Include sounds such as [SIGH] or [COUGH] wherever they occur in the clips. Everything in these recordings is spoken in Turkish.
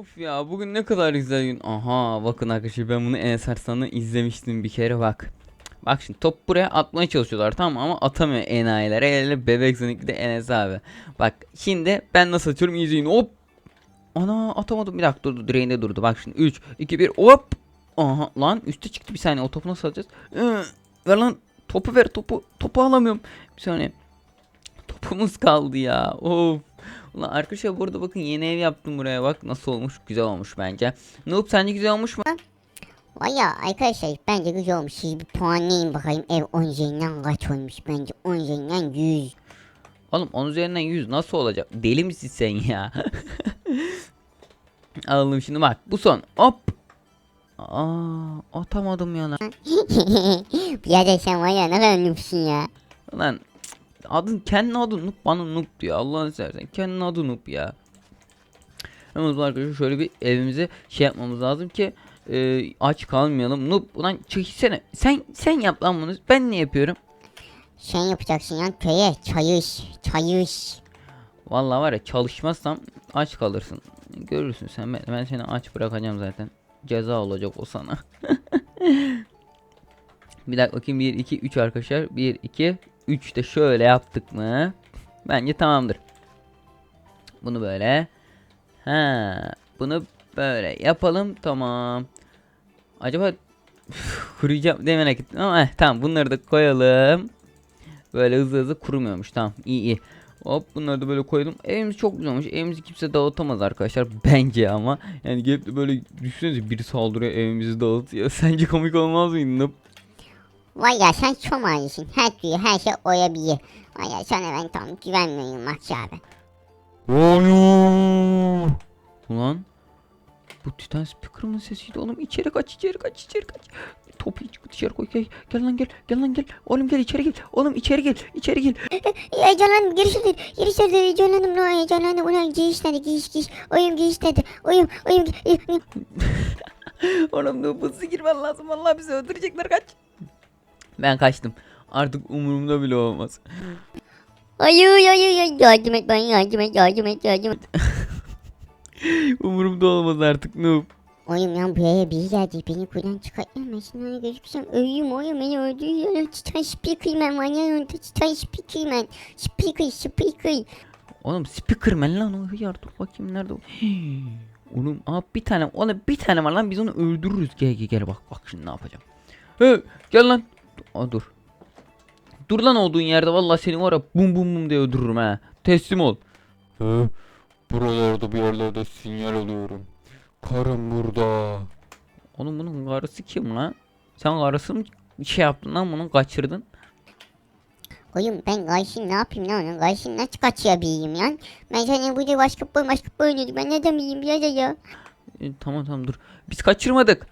Of ya bugün ne kadar güzel gün. Aha bakın arkadaşlar ben bunu Enes Arslan'da izlemiştim bir kere bak. Bak şimdi top buraya atmaya çalışıyorlar tamam ama atamıyor enayiler. Hele bebek bir de Enes abi. Bak şimdi ben nasıl atıyorum izleyin hop. Ana atamadım bir dakika durdu direğinde durdu. Bak şimdi 3 2 1 hop. Aha lan üste çıktı bir saniye o topu nasıl alacağız? Ee, ver lan topu ver topu. Topu alamıyorum. Bir saniye. Topumuz kaldı ya. Of. Ulan arkadaşlar burada bakın yeni ev yaptım buraya bak nasıl olmuş güzel olmuş bence. Noob sence güzel olmuş mu? Vay ya arkadaşlar bence güzel olmuş. Siz bir puanlayın bakayım ev 10 üzerinden kaç olmuş bence 10 üzerinden 100. Oğlum 10 üzerinden 100 nasıl olacak? Deli misin sen ya? [LAUGHS] Alalım şimdi bak bu son hop. Aa atamadım ya lan. [LAUGHS] Birader sen var ya ne kadar noobsun ya. Lan adın kendi adın Noob bana Noob diyor Allah'ını seversen kendi adı Noob ya. Bu arkadaşlar şöyle bir evimize şey yapmamız lazım ki e, aç kalmayalım. Noob ulan çekilsene. Sen sen yap lan bunu. Ben ne yapıyorum? Sen yapacaksın ya köye çayış çayış. Vallahi var ya çalışmazsam aç kalırsın. Görürsün sen ben, ben seni aç bırakacağım zaten. Ceza olacak o sana. [LAUGHS] bir dakika bakayım 1 2 3 arkadaşlar. 1 2 3 de şöyle yaptık mı? Bence tamamdır. Bunu böyle. Ha, bunu böyle yapalım. Tamam. Acaba kuruyacağım demene merak ama eh, tamam bunları da koyalım. Böyle hızlı hızlı kurumuyormuş. Tamam iyi iyi. Hop bunları da böyle koydum. Evimiz çok güzel olmuş. Evimizi kimse dağıtamaz arkadaşlar. [LAUGHS] Bence ama. Yani gelip de böyle düşünsenize biri saldırıyor evimizi dağıtıyor. [LAUGHS] Sence komik olmaz mıydı? Vay ya sen çok manisin. Her türlü her şey oyabilir. Vay ya sana ben tam güvenmiyorum Maksi abi. Hayır. Ulan. Bu Titan Speaker'ımın sesiydi oğlum. İçeri kaç içeri kaç içeri kaç. Topu dışarı koy gel. Gel lan gel. Gel lan gel. Oğlum gel içeri gel. Oğlum içeri gel. içeri gel. [LAUGHS] Heyecanlandım. Geri söyledi heyecanlandım. No heyecanlandım. Ulan giyiş dedi giyiş giyiş. Oyum giyiş dedi. Oyum oyum. [LAUGHS] Oğlum ne hızlı girmen lazım. Vallahi bizi öldürecekler kaç. Ben kaçtım. Artık umurumda bile olmaz. Hayır hayır hayır. Yardım et bana yardım et yardım et yardım et. [LAUGHS] umurumda olmaz artık noob. Oyum ya buraya biri geldi. Beni buradan çıkartmasın. Hani gözüksem ölüyüm oyum. Beni öldürüyor. Titan Speakerman var ya. Titan Speakerman. Speaker Speaker. Oğlum Speakerman lan o hıyar dur bakayım nerede o. Hii. [GASPS] Oğlum aa bir tane ona bir tane var lan biz onu öldürürüz. Gel gel gel bak bak şimdi ne yapacağım. He gel lan. Aa dur. Dur lan olduğun yerde vallahi seni var ya bum bum bum diye öldürürüm ha. Teslim ol. Hı? Buralarda bir yerlerde sinyal alıyorum. Karım burada. Oğlum bunun karısı kim lan? Sen karısı mı şey yaptın lan bunu kaçırdın? Oyum ben Gayşin ne yapayım lan onun? Gayşin nasıl kaçırabileyim lan? Ben sana burada başka boy başka boy oynadım. Ben ne demeyeyim ya ya. E, tamam tamam dur. Biz kaçırmadık.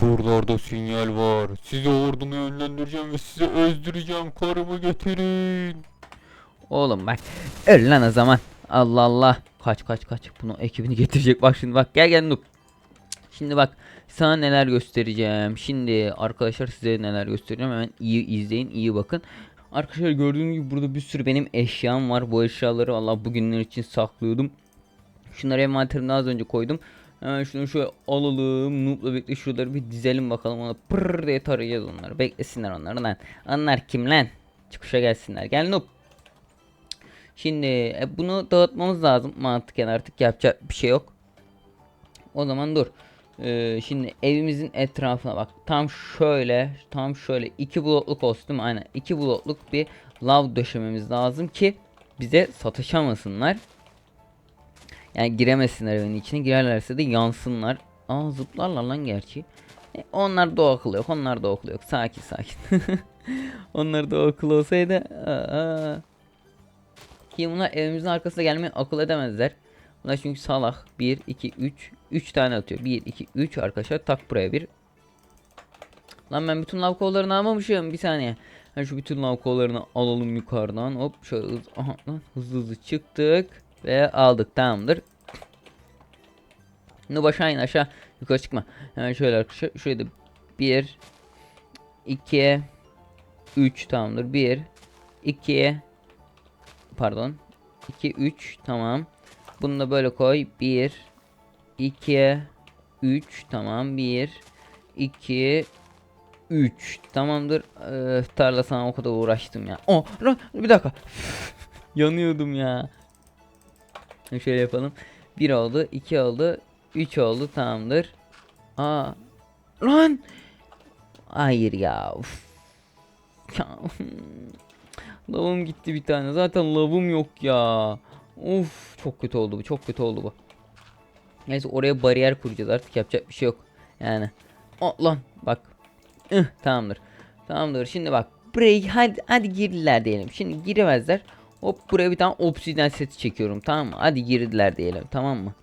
Buralarda sinyal var. Sizi ordumu yönlendireceğim ve sizi öldüreceğim. Karımı getirin. Oğlum bak öl lan o zaman. Allah Allah. Kaç kaç kaç. Bunu ekibini getirecek bak şimdi bak gel gel Noob. Şimdi bak sana neler göstereceğim. Şimdi arkadaşlar size neler göstereceğim. Hemen iyi izleyin iyi bakın. Arkadaşlar gördüğünüz gibi burada bir sürü benim eşyam var. Bu eşyaları Allah bugünler için saklıyordum. Şunları envanterimde az önce koydum. Hemen şunu şöyle alalım. Noob'la birlikte şuraları bir dizelim bakalım. Ona pırr diye tarayacağız onları. Beklesinler onları lan. Onlar kim lan? Çıkışa gelsinler. Gel Noob. Şimdi e, bunu dağıtmamız lazım mantıken artık yapacak bir şey yok. O zaman dur. Ee, şimdi evimizin etrafına bak. Tam şöyle, tam şöyle iki blokluk olsun değil mi? Aynen. iki blokluk bir lav döşememiz lazım ki bize sataşamasınlar. Yani giremesinler evin içine. Girerlerse de yansınlar. Aa zıplarlar lan gerçi. E, onlar da o yok. Onlar da o yok. Sakin sakin. [LAUGHS] onlar da o olsaydı. Aa, ki bunlar evimizin arkasına gelmeyi akıl edemezler. Bunlar çünkü salak. 1, 2, 3. 3 tane atıyor. 1, 2, 3 arkadaşlar. Tak buraya bir. Lan ben bütün lav kollarını almamışım. Bir saniye. Ben şu bütün lav kollarını alalım yukarıdan. Hop şöyle hız, aha, hızlı hızlı çıktık. Ve aldık. Tamamdır. Noob aşağı in aşağı. Yukarı çıkma. Hemen şöyle arkadaşlar. Şuraya da 1, 2, 3 tamamdır. 1, 2, pardon. 2 3 tamam. Bunu da böyle koy. 1 2 3 tamam 1 2 3 tamamdır. Ee, tarla sana o kadar uğraştım ya. Oh bir dakika. [LAUGHS] Yanıyordum ya. Şöyle yapalım. 1 oldu, 2 oldu, 3 oldu tamamdır. Aa. Lan. Hayır ya. Uf. Ya. Lavım gitti bir tane. Zaten lavım yok ya. Of çok kötü oldu bu. Çok kötü oldu bu. Neyse oraya bariyer kuracağız artık yapacak bir şey yok. Yani. O lan bak. Ih, tamamdır. Tamamdır. Şimdi bak. Buraya hadi hadi girdiler diyelim. Şimdi giremezler. Hop buraya bir tane obsidyen seti çekiyorum tamam mı? Hadi girdiler diyelim tamam mı?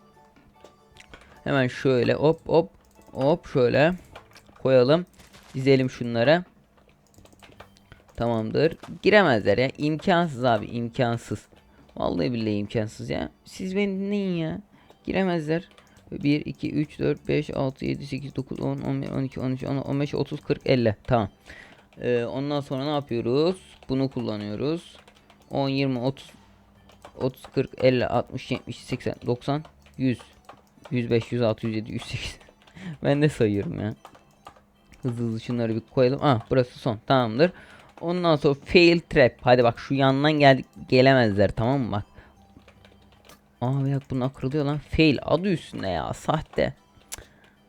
Hemen şöyle hop hop hop şöyle koyalım. Dizelim şunları. Tamamdır. Giremezler ya. İmkansız abi imkansız. Vallahi billahi imkansız ya. Siz beni dinleyin ya. Giremezler. 1, 2, 3, 4, 5, 6, 7, 8, 9, 10, 11, 12, 13, 14, 15, 30, 40, 50. Tamam. Ee, ondan sonra ne yapıyoruz? Bunu kullanıyoruz. 10, 20, 30, 30, 40, 50, 60, 70, 80, 90, 100, 105, 106, 107, 108. ben de sayıyorum ya. Hızlı hızlı şunları bir koyalım. Ah burası son. Tamamdır. Ondan sonra fail trap. Hadi bak şu yandan geldik gelemezler tamam mı bak. Aa bir dakika bunlar kırılıyor lan. Fail adı üstünde ya sahte.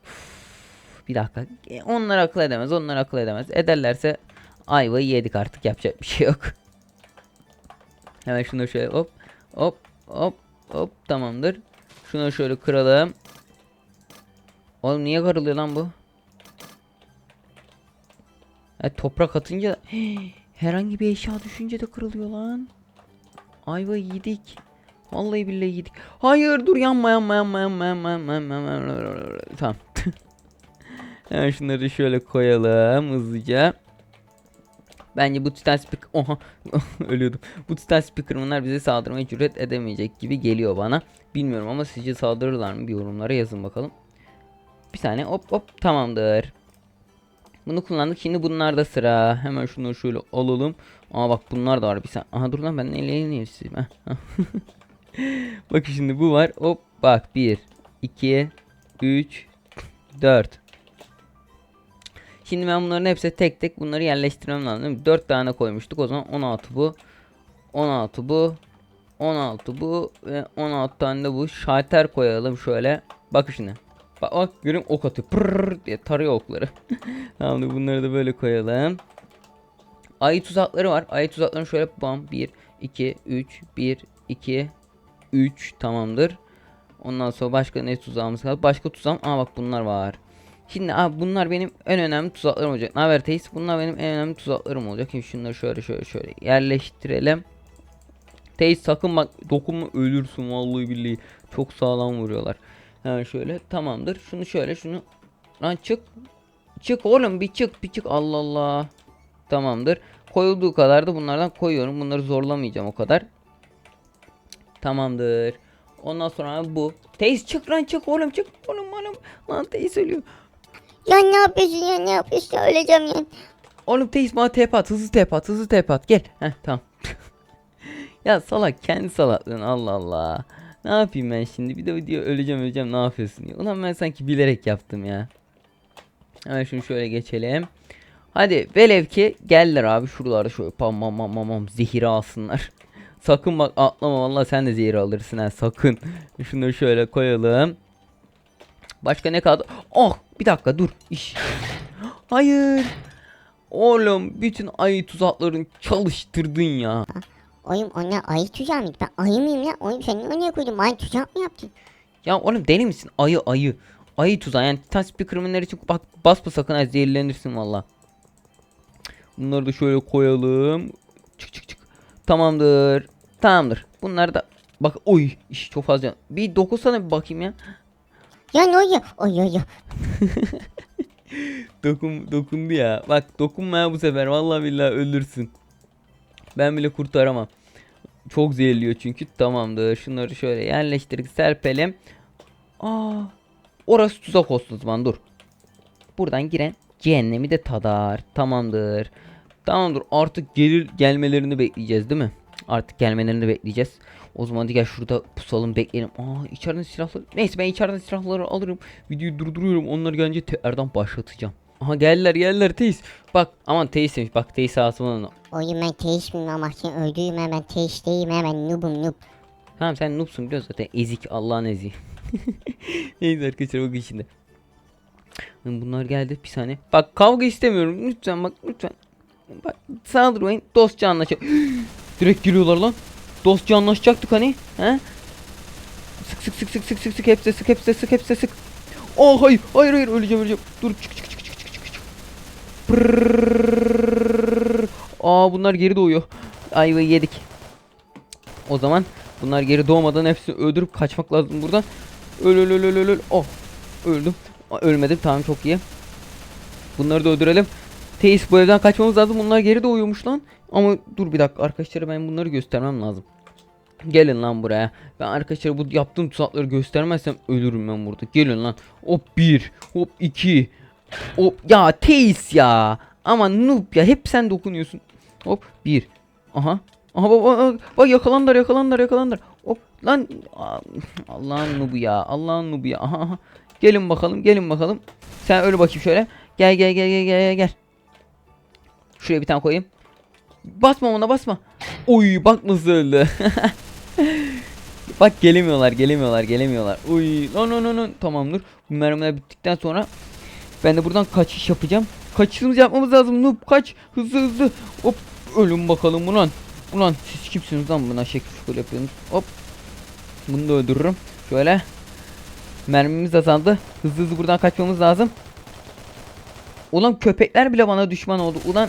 Üf, bir dakika. E, Onlar akıl edemez. Onlar akıl edemez. Ederlerse ayvayı yedik artık yapacak bir şey yok. Hemen şunu şöyle hop hop hop hop tamamdır. Şunu şöyle kıralım. Oğlum niye kırılıyor lan bu? E, toprak atınca herhangi bir eşya düşünce de kırılıyor lan. Ayva yedik. Vallahi billahi yedik. Hayır dur yanma yanma yanma yanma yanma yanma yanma. yanma. Tamam. Hemen şunları şöyle koyalım hızlıca. Bence bu titan speaker... [LAUGHS] Oha ölüyordum. Bu titan speaker'ınlar bize saldırmaya cüret edemeyecek gibi geliyor bana. Bilmiyorum ama sizce saldırırlar mı? Bir yorumlara yazın bakalım. Bir saniye hop hop tamamdır. Bunu kullandık. Şimdi bunlarda sıra. Hemen şunu şöyle alalım. Aa bak bunlar da var. Bir saniye. Aha dur lan ben neyle neyim [LAUGHS] Bak şimdi bu var. Hop bak 1 2 3 4 Şimdi ben bunların hepsi tek tek bunları yerleştirmem lazım. 4 tane koymuştuk. O zaman 16 bu. 16 bu. 16 bu ve 16 tane de bu. Şalter koyalım şöyle. Bak şimdi. Bak bak görün ok atıyor. Pırrrr diye tarıyor okları. [LAUGHS] Tamamdır bunları da böyle koyalım. Ayı tuzakları var. Ayı tuzaklarını şöyle bam 1 2 3 1 2 3 tamamdır. Ondan sonra başka ne tuzağımız kaldı? Başka tuzağım. Aa bak bunlar var. Şimdi abi bunlar benim en önemli tuzaklarım olacak. Ne haber Teis? Bunlar benim en önemli tuzaklarım olacak. Şimdi şunları şöyle şöyle şöyle yerleştirelim. Teis sakın bak dokunma ölürsün vallahi billahi. Çok sağlam vuruyorlar. Hemen şöyle tamamdır. Şunu şöyle şunu lan çık. Çık oğlum bir çık bir çık Allah Allah. Tamamdır. Koyulduğu kadar da bunlardan koyuyorum. Bunları zorlamayacağım o kadar. Tamamdır. Ondan sonra bu. Teis çık lan çık oğlum çık. Oğlum oğlum. Lan Teis ölüyor. Ya ne yapıyorsun ya ne yapıyorsun öleceğim ya. Oğlum Teis bana TP at. Hızlı TP at. Hızlı TP at. Gel. Heh tamam. [LAUGHS] ya salak kendi salaklığın Allah Allah. Ne yapayım ben şimdi? Bir de video öleceğim öleceğim ne yapıyorsun diye. Ulan ben sanki bilerek yaptım ya. Hemen şunu şöyle geçelim. Hadi velev ki geldiler abi şuralarda şöyle pam pam pam pam pam zehiri alsınlar. [LAUGHS] sakın bak atlama vallahi sen de zehir alırsın ha sakın. Şunu şöyle koyalım. Başka ne kaldı? Oh bir dakika dur. İş. Hayır. Oğlum bütün ayı tuzaklarını çalıştırdın ya. Oyum onlar ayı tuzağı mıydı? Ben ayı mıyım ya? Oyum sen oraya koydun? Ayı tuzak mı yaptın? Ya oğlum deli misin? Ayı ayı. Ayı tuzağı yani titan speaker'ınlar için bak basma sakın ha zehirlenirsin valla. Bunları da şöyle koyalım. Çık çık çık. Tamamdır. Tamamdır. Bunlar da bak oy iş çok fazla. Bir dokunsana bir bakayım ya. Ya ne oluyor? Oy oy oy. [LAUGHS] Dokun dokundu ya. Bak dokunma ya bu sefer. Vallahi billahi ölürsün. Ben bile kurtaramam. Çok zehirliyor çünkü. Tamamdır. Şunları şöyle yerleştirdik. Serpelim. Aa, orası tuzak olsun o zaman dur. Buradan giren cehennemi de tadar. Tamamdır. Tamamdır. Artık gelir gelmelerini bekleyeceğiz değil mi? Artık gelmelerini bekleyeceğiz. O zaman hadi gel şurada pusalım bekleyelim. Aa içeriden silahları. Neyse ben içeriden silahları alırım. Videoyu durduruyorum. Onları gelince tekrardan başlatacağım. Aha geldiler geldiler teis. Bak aman teis demiş. Bak teis asımın. Oyun ben teyiş miyim ama sen öldüğüm ben teyiş değilim ben noobum noob. Tamam sen noobsun biliyorsun zaten. Ezik Allah'ın eziği. [LAUGHS] Neyse arkadaşlar bakın şimdi. Bunlar geldi bir saniye. Bak kavga istemiyorum. Lütfen bak lütfen. Bak saldırmayın. Dostça anlaşalım. [GASPS] Direkt giriyorlar lan. Dostça anlaşacaktık hani. He? Sık sık sık sık sık sık sık hepsi sık hepsi sık hepsi sık. Oh hayır hayır hayır öleceğim öleceğim. Dur çık çık çık çık çık çık. Pırrrr. Aa bunlar geri doğuyor. Ayvayı yedik. O zaman bunlar geri doğmadan hepsini öldürüp kaçmak lazım buradan. Öl öl öl öl öl. Oh öldüm. Ölmedim tamam çok iyi. Bunları da öldürelim. Teis bu evden kaçmamız lazım. Bunlar geri doğuyormuş lan. Ama dur bir dakika arkadaşlara ben bunları göstermem lazım. Gelin lan buraya. Ben arkadaşlar bu yaptığım tuzakları göstermezsem ölürüm ben burada. Gelin lan. Hop bir. Hop iki. Hop ya Teis ya. Ama noob ya hep sen dokunuyorsun. Hop bir. Aha. Aha bak bak, yakalandılar yakalandılar yakalandılar. Hop lan Allah'ın nubu ya. Allah'ın nubu ya. Aha, aha. Gelin bakalım gelin bakalım. Sen öyle bakayım şöyle. Gel gel gel gel gel gel. Şuraya bir tane koyayım. Basma ona basma. Oy bak nasıl öldü. [LAUGHS] bak gelemiyorlar gelemiyorlar gelemiyorlar. Uy lan lan lan lan. Tamamdır. Bu mermiler bittikten sonra ben de buradan kaçış yapacağım. Kaçışımızı yapmamız lazım. Noob kaç. Hızlı hızlı. Hop ölün bakalım ulan. Ulan siz kimsiniz lan buna şekil şukul yapıyorsunuz. Hop. Bunu da öldürürüm. Şöyle. Mermimiz azaldı. Hızlı hızlı buradan kaçmamız lazım. Ulan köpekler bile bana düşman oldu. Ulan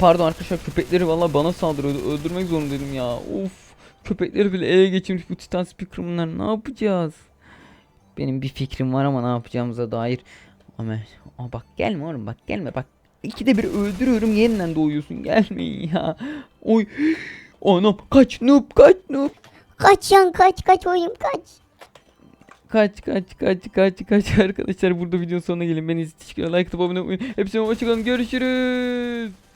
Pardon arkadaşlar köpekleri valla bana saldırıyordu. Öldürmek zorundaydım ya. Of. Köpekleri bile ele geçirmiş bu Titan Speaker bunlar. Ne yapacağız? Benim bir fikrim var ama ne yapacağımıza dair. Ama Aa, bak gelme oğlum bak gelme bak. İkide bir öldürüyorum yeniden doğuyorsun. Gelmeyin ya. Oy. Anam kaç noob kaç noob. Kaç yan kaç kaç oyun kaç. Kaç kaç kaç kaç kaç arkadaşlar burada videonun sonuna gelin. Beni teşekkür like atıp abone olmayı. Hepsine hoşçakalın görüşürüz.